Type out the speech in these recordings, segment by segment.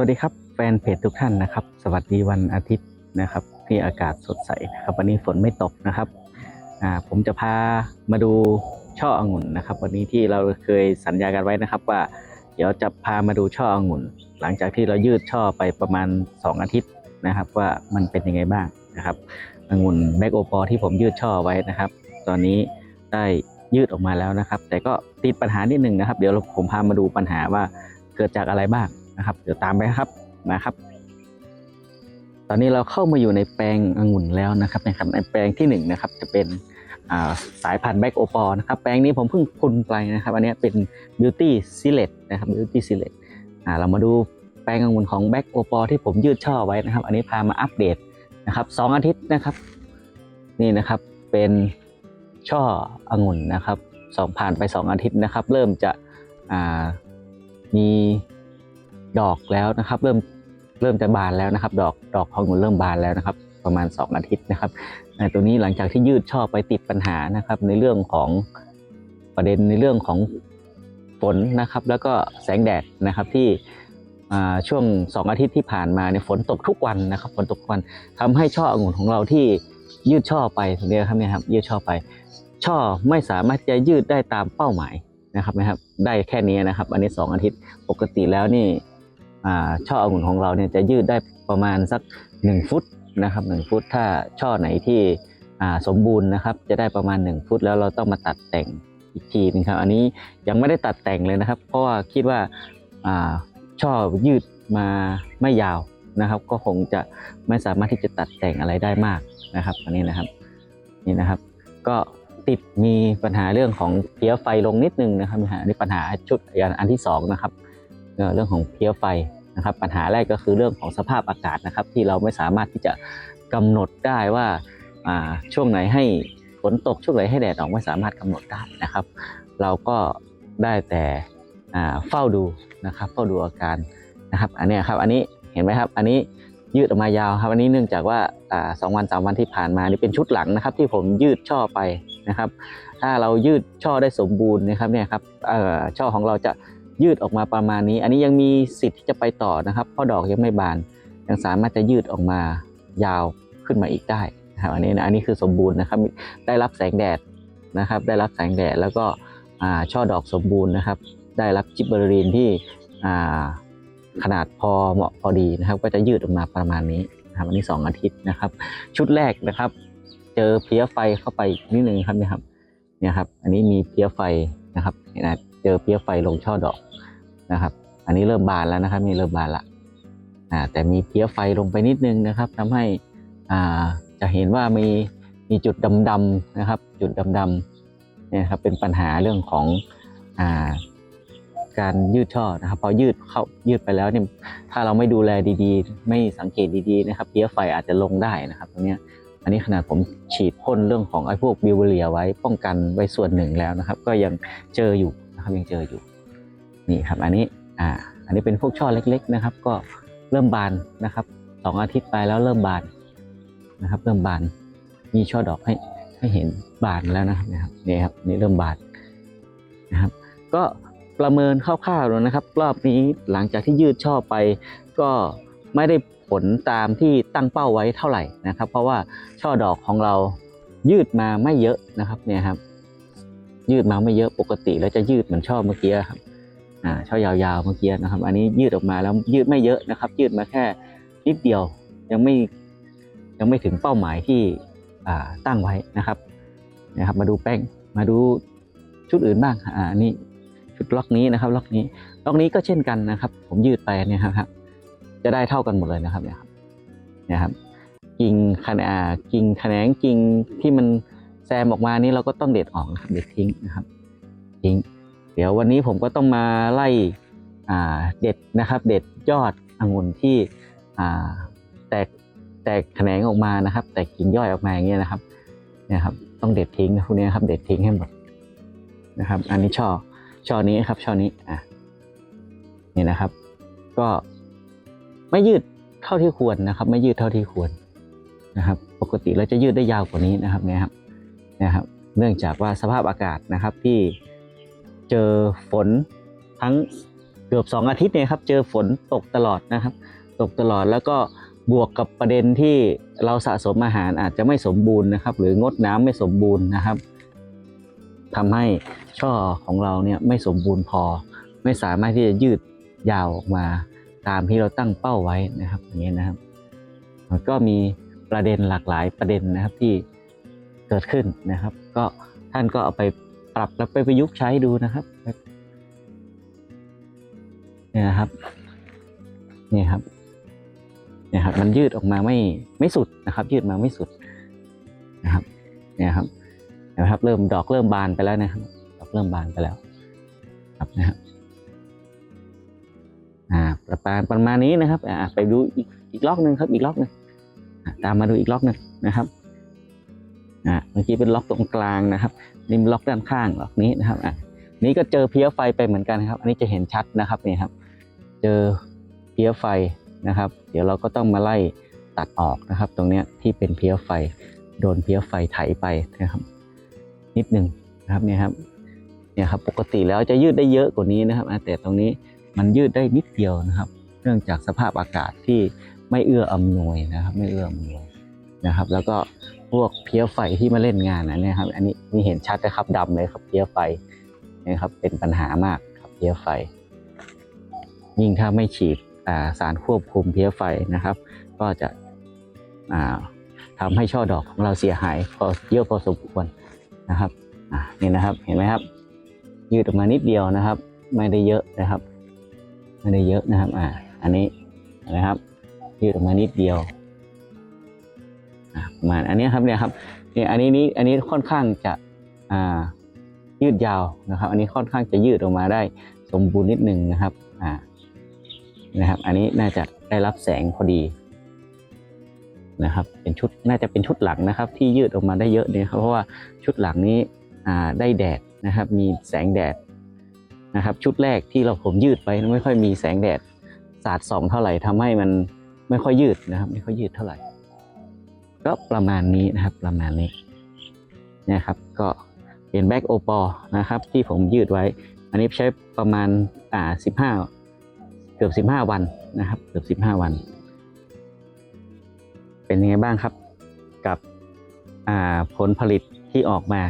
วัสดีครับแฟนเพจทุกท่านนะครับ สวัสดีวันอาทิตย์นะครับ ที่อากาศสดใสนะครับ วันนี้ฝนไม่ตกนะครับอ่าผมจะพามาดูช่อองุ่นนะครับ วันนี้ที่เราเคยสัญญากันไว้นะครับ ว่าเดี๋ยวจะพามาดูช่อองุ่น หลังจากที่เรายืดช่อไปประมาณ 2 อาทิตย์นะครับ ว่ามันเป็นยังไงบ้างนะครับองุ่นแบกโอปอที่ผมยืดช่อไว้นะครับ ตอนนี้ได้ยืดออกมาแล้วนะครับ แต่ก็ติดปัญหานิดหนึ่งนะครับ เดี๋ยวผมพามาดูปัญหาว่าเกิดจากอะไรบ้าง นะครับ เดี๋ยวตามไปครับนะครับ ตอนนี้เราเข้ามาอยู่ในแปลงองุ่นแล้วนะครับนะครับในแปลงที่หนึ่งนะครับ จะเป็นสายพันธุ์แบ็กโอปอนะครับ แปลงนี้ผมเพิ่งพุนไปนะครับ อันนี้เป็น Beauty s e l e c t นะครับ Beauty s e l e c t อ่าเรามาดูแปลงองุ่นของแบ็กโอปอที่ผมยืดช่อไว้นะครับ อันนี้พามาอัปเดตนะครับสองอาทิตย์นะครับ นี่นะครับเป็นช่อองุ่นนะครับสองผ่านไปสองอาทิตย์นะครับ เริ่มจะมี ดอกแล้วนะครับ เริ่มเริ่มจะบานแล้วนะครับ ดอกดอกขององุ่นเริ่มบานแล้วนะครับ ประมาณ 2 อาทิตย์นะครับตัวนี้หลังจากที่ยืดช่อไปติดปัญหานะครับ ในเรื่องของประเด็นในเรื่องของฝนนะครับ แล้วก็แสงแดดนะครับที่ช่วง 2 อาทิตย์ที่ผ่านมาเนี่ยฝนตกทุกวันนะครับฝนตกทุกวันทำให้ช่อองุ่นของเราที่ยืดช่อไปตรงนี้ครับเนี่ยครับยืดช่อไป ช่อไม่สามารถจะยืดได้ตามเป้าหมายนะครับนะครับ ได้แค่นี้นะครับ อันนี้ 2 อาทิตย์ปกติแล้วนี่ ช่อองุ่นของเราเนี่ยจะยืดได้ประมาณสัก 1 ฟุตนะครับ1ฟุตถ้าช่อไหนที่สมบูรณ์นะครับ จะได้ประมาณ 1 ฟุตแล้วเราต้องมาตัดแต่งอีกทีนึงครับอันนี้ยังไม่ได้ตัดแต่งเลยนะครับ เพราะว่าคิดว่าช่อยืดมาไม่ยาวนะครับ ก็คงจะไม่สามารถที่จะตัดแต่งอะไรได้มากนะครับ อันนี้นะครับนี่นะครับ ก็ติดมีปัญหาเรื่องของเพี้ยไฟลงนิดนึงนะครับปัญหานี่ปัญหาชุดอันที่สองนะครับ เรื่องของเพี้ยไฟนะครับ ปัญหาแรกก็คือเรื่องของสภาพอากาศนะครับ ที่เราไม่สามารถที่จะกำหนดได้ว่าช่วงไหนให้ฝนตกช่วงไหนให้แดดออกไม่สามารถกำหนดได้นะครับ เราก็ได้แต่เฝ้าดูนะครับเฝ้าดูอาการนะครับ อันนี้ครับอันนี้เห็นไหมครับ อันนี้ยืดออกมายาวครับ อันนี้เนื่องจากว่าสองวันสามวันที่ผ่านมานี่เป็นชุดหลังนะครับ ที่ผมยืดช่อไปนะครับ ถ้าเรายืดช่อได้สมบูรณ์นะครับเนี่ยครับช่อของเราจะ ยืดออกมาประมาณนี้ อันนี้ยังมีสิทธิ์ที่จะไปต่อนะครับเพราะดอกยังไม่บาน ยังสามารถจะยืดออกมายาวขึ้นมาอีกได้นะครับอันนี้นะอันนี้คือสมบูรณ์นะครับได้รับแสงแดดนะครับ ได้รับแสงแดดแล้วก็ช่อดอกสมบูรณ์นะครับ ได้รับจิบเบอรีนที่ขนาดพอเหมาะพอดีนะครับ ก็จะยืดออกมาประมาณนี้นะครับอันนี้ 2 อาทิตย์นะครับ ชุดแรกนะครับ เจอเพี้ยไฟเข้าไปนิดนึงครับเนี่ยครับเนี่ยครับ อันนี้มีเพี้ยไฟนะครับนไหมเจอเพี้ยไฟลงช่อดอกนะครับ อันนี้เริ่มบานแล้วนะครับ นี่เริ่มบานละอ่าแต่มีเพี้ยไฟลงไปนิดนึงนะครับทำให้อ่าจะเห็นว่ามีมีจุดดำๆนะครับ จุดดำๆเนี่ยครับเป็นปัญหาเรื่องของอ่าการยืดช่อนะครับ พอยืดเข้ายืดไปแล้วเนี่ยถ้าเราไม่ดูแลดีๆ ไม่สังเกตดีๆนะครับเพี้ยไฟอาจจะลงได้นะครับตรงเนี้ยอันนี้ขนาดผมฉีดพ่นเรื่องของไอ้พวกบิวเรียไว้ป้องกันไว้ส่วนหนึ่งแล้วนะครับ ก็ยังเจออยู่ นะครับยังเจออยู่นี่ครับอันนี้อ่าอันนี้เป็นพวกช่อเล็ก ๆนะครับ ก็เริ่มบานนะครับสองอาทิตย์ไปแล้วเริ่มบานนะครับ เริ่มบานมีช่อดอกให้ให้เห็นบานแล้วนะครับนะครับนี่ครับนี่เริ่มบานนะครับ ก็ประเมินคร่าวๆแล้วนะครับ รอบนี้หลังจากที่ยืดช่อไป ก็ไม่ได้ผลตามที่ตั้งเป้าไว้เท่าไหร่นะครับ เพราะว่าช่อดอกของเรายืดมาไม่เยอะนะครับเนี่ยครับ ยืดมาไม่เยอะปกติ แล้วจะยืดเหมือนช่อเมื่อกี้ครับอ่าช่อยาวๆเมื่อกี้นะครับ อันนี้ยืดออกมาแล้วยืดไม่เยอะนะครับ ยืดมาแค่นิดเดียวยังไม่ยังไม่ถึงเป้าหมายที่อ่าตั้งไว้นะครับนะครับ มาดูแป้งมาดูชุดอื่นบ้างอ่าอันนี้ชุดล็อกนี้นะครับ ล็อกนี้ล็อกนี้ก็เช่นกันนะครับ ผมยืดไปเนี่ยครับจะได้เท่ากันหมดเลยนะครับเนี่ยครับเนี่ยครับกิ่งขนากิ่งแขนงกิ่งที่มัน แซมออกมานี่เราก็ต้องเด็ดออกนะครับเด็ดทิ้งนะครับ ทิ้ง เดี๋ยววันนี้ผมก็ต้องมาไล่เด็ดนะครับ เด็ดยอดองุ่นที่แตกแตกแขนงออกมานะครับ แตกกิ่งย่อยออกมาอย่างเงี้ยนะครับนี่ครับ ต้องเด็ดทิ้งนะพวกนี้ครับ เด็ดทิ้งให้หมดนะครับ อันนี้ช่อช่อนี้ครับช่อนี้อะนี่นะครับ ก็ไม่ยืดเท่าที่ควรนะครับ ไม่ยืดเท่าที่ควรนะครับ ปกติเราจะยืดได้ยาวกว่านี้นะครับเนี่ยครับ นะครับเนื่องจากว่าสภาพอากาศนะครับที่เจอฝนทั้งเกือบสองอาทิตย์เนี่ยครับเจอฝนตกตลอดนะครับ ตกตลอดแล้วก็บวกกับประเด็นที่เราสะสมอาหารอาจจะไม่สมบูรณ์นะครับ หรืองดน้ำไม่สมบูรณ์นะครับทำให้ช่อของเราเนี่ยไม่สมบูรณ์พอ ไม่สามารถที่จะยืดยาวออกมาตามที่เราตั้งเป้าไว้นะครับอย่างนี้นะครับ ก็มีประเด็นหลากหลายประเด็นนะครับที่ เกิดขึ้นนะครับ ก็ท่านก็เอาไปปรับแล้วไปประยุกต์ใช้ดูนะครับเนี่ยนะครับนี่ครับเนี่ยครับ มันยืดออกมาไม่ไม่สุดนะครับ ยืดมาไม่สุดนะครับเนี่ยครับนะครับ เริ่มดอกเริ่มบานไปแล้วนะครับ ดอกเริ่มบานไปแล้ว ครับนะครับอ่าประมาณประมาณนี้นะครับอ่าไปดูอีกอีกล็อกหนึ่งครับ อีกล็อกหนึ่งตามมาดูอีกล็อกหนึ่งนะครับ อ่าเมื่อกี้เป็นล็อกตรงกลางนะครับนี่ล็อกด้านข้างล็อกนี้นะครับอ่านี้ก็เจอเพี้ยไฟไปเหมือนกันครับ อันนี้จะเห็นชัดนะครับนี่ครับ เจอเพี้ยไฟนะครับ เดี๋ยวเราก็ต้องมาไล่ตัดออกนะครับ ตรงเนี้ยที่เป็นเพี้ยไฟ โดนเพี้ยไฟไถไปนะครับ นิดหนึ่งนะครับเนี่ยครับเนี่ยครับปกติแล้วจะยืดได้เยอะกว่านี้นะครับ แต่ตรงนี้มันยืดได้นิดเดียวนะครับ เนื่องจากสภาพอากาศที่ไม่เอื้ออำนวยนะครับ ไม่เอื้ออำนวยนะครับ แล้วก็ พวกเพี้ยไฟที่มาเล่นงานนะเนี่ยครับ อันนี้นี่เห็นชัดนะครับดำเลยครับเพี้ยไฟนะครับเป็นปัญหามากครับเพี้ยไฟ ยิ่งถ้าไม่ฉีดสารควบคุมเพี้ยไฟนะครับ ก็จะอ่าทำให้ช่อดอกของเราเสียหายพอเยอะพอสมควรนะครับนี่นะครับเห็นไหมครับ ยืดออกมานิดเดียวนะครับ ไม่ได้เยอะนะครับ ไม่ได้เยอะนะครับอ่าอันนี้นะครับยืดออกมานิดเดียว ประมาณอันนี้ครับเนี่ยครับเนี่ยอันนี้นี้อันนี้ค่อนข้างจะอ่ายืดยาวนะครับ อันนี้ค่อนข้างจะยืดออกมาได้สมบูรณ์นิดนึงนะครับอ่านะครับ อันนี้น่าจะได้รับแสงพอดีนะครับ เป็นชุดน่าจะเป็นชุดหลังนะครับ ที่ยืดออกมาได้เยอะเนี่ยครับเพราะว่าชุดหลังนี้อ่าได้แดดนะครับ มีแสงแดดนะครับ ชุดแรกที่เราผมยืดไปไม่ค่อยมีแสงแดดสาดส่องเท่าไหร่ทำให้มันไม่ค่อยยืดนะครับ ไม่ค่อยยืดเท่าไหร่ ก็ประมาณนี้นะครับประมาณนี้นี่ครับก็เป็นแบ็กโอปอนะครับที่ผมยืดไว้ อันนี้ใช้ประมาณอ่าสิบห้าเกือบสิบห้าวันนะครับ เกือบสิบห้าวัน เป็นยังไงบ้างครับกับอ่าผลผลิตที่ออกมา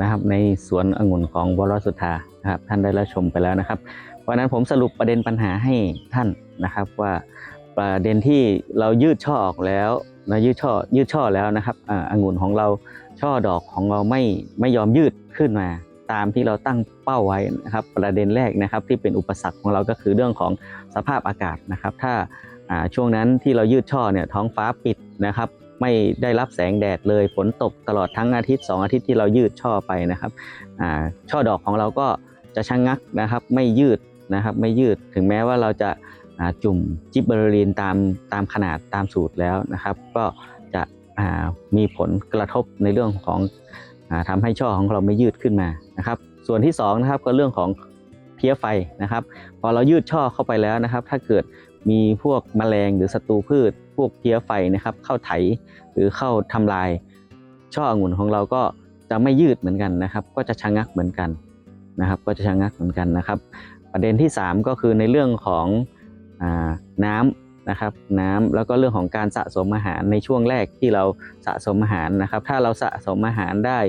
นะครับ ในสวนองุ่นของวรสุธานะครับ ท่านได้รับชมไปแล้วนะครับวันนั้นผมสรุปประเด็นปัญหาให้ท่านนะครับว่าประเด็นที่เรายืดช่อออกแล้ว นะยืดช่อยืดช่อแล้วนะครับอ่างุ่นของเราช่อดอกของเราไม่ไม่ยอมยืดขึ้นมา ตามที่เราตั้งเป้าไว้นะครับ ประเด็นแรกนะครับที่เป็นอุปสรรคของเราก็คือเรื่องของสภาพอากาศนะครับ ถ้าช่วงนั้นที่เรายืดช่อเนี่ยท้องฟ้าปิดนะครับไม่ได้รับแสงแดดเลยฝนตกตลอดทั้งอาทิตย์ 2 อาทิตย์ที่เรายืดช่อไปนะครับช่อดอกของเราก็จะชะงงักนะครับ ไม่ยืดนะครับ ไม่ยืดถึงแม้ว่าเราจะ จุ่มจิบเบอร์ลีนตามตามขนาดตามสูตรแล้วนะครับ ก็จะมีผลกระทบในเรื่องของอาทำให้ช่อของเราไม่ยืดขึ้นมานะครับ ส่วนที่สองนะครับก็เรื่องของเพี้ยไฟนะครับ พอเรายืดช่อเข้าไปแล้วนะครับ ถ้าเกิดมีพวกแมลงหรือศัตรูพืช พวกเพี้ยไฟนะครับ เข้าไถหรือเข้าทำลาย ช่อองุ่นของเราก็จะไม่ยืดเหมือนกันนะครับ ก็จะชะงักเหมือนกันนะครับ ก็จะชะงักเหมือนกันนะครับ ประเด็นที่ 3 ก็คือในเรื่องของ น้ำนะครับน้ำแล้วก็เรื่องของการสะสมอาหารในช่วงแรกที่เราสะสมอาหารนะครับ ถ้าเราสะสมอาหารได้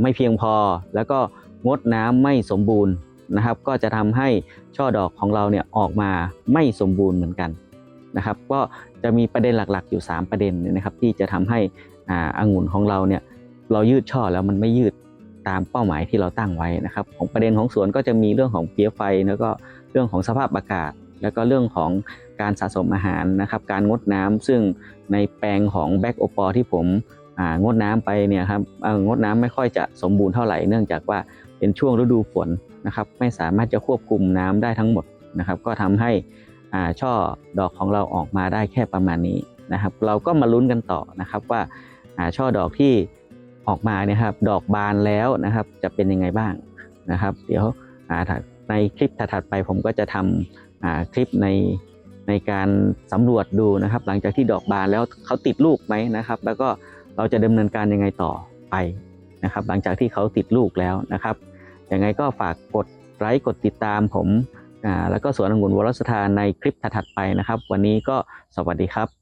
ไม่เพียงพอ แล้วก็งดน้ำไม่สมบูรณ์นะครับ ก็จะทำให้ช่อดอกของเราเนี่ยออกมาไม่สมบูรณ์เหมือนกันนะครับ ก็จะมีประเด็นหลักๆ อยู่ 3 ประเด็นนะครับ ที่จะทำให้อ่าองุ่นของเราเนี่ยเรายืดช่อแล้วมันไม่ยืดตามเป้าหมายที่เราตั้งไว้นะครับ ของประเด็นของสวนก็จะมีเรื่องของเพี้ยไฟแล้วก็เรื่องของสภาพอากาศ แล้วก็เรื่องของการสะสมอาหารนะครับการงดน้ำซึ่งในแปลงของแบ็กโอปอที่ผมงดน้ำไปเนี่ยครับงดน้ำไม่ค่อยจะสมบูรณ์เท่าไหร่เนื่องจากว่าเป็นช่วงฤดูฝนนะครับไม่สามารถจะควบคุมน้ำได้ทั้งหมดนะครับก็ทำให้ช่อดอกของเราออกมาได้แค่ประมาณนี้นะครับ เราก็มาลุ้นกันต่อนะครับว่าช่อดอกที่ออกมาเนี่ยครับดอกบานแล้วนะครับจะเป็นยังไงบ้างนะครับ เดี๋ยวในคลิปถัดไปผมก็จะทำอ่า คลิปในในการสำรวจดูนะครับ หลังจากที่ดอกบานแล้วเขาติดลูกไหมนะครับ แล้วก็เราจะดำเนินการยังไงต่อไปนะครับ หลังจากที่เขาติดลูกแล้วนะครับยังไงก็ฝากกดไลค์กดติดตามผมแล้วก็สวนองุ่นวรสถานในคลิปถัดๆไปนะครับ วันนี้ก็สวัสดีครับ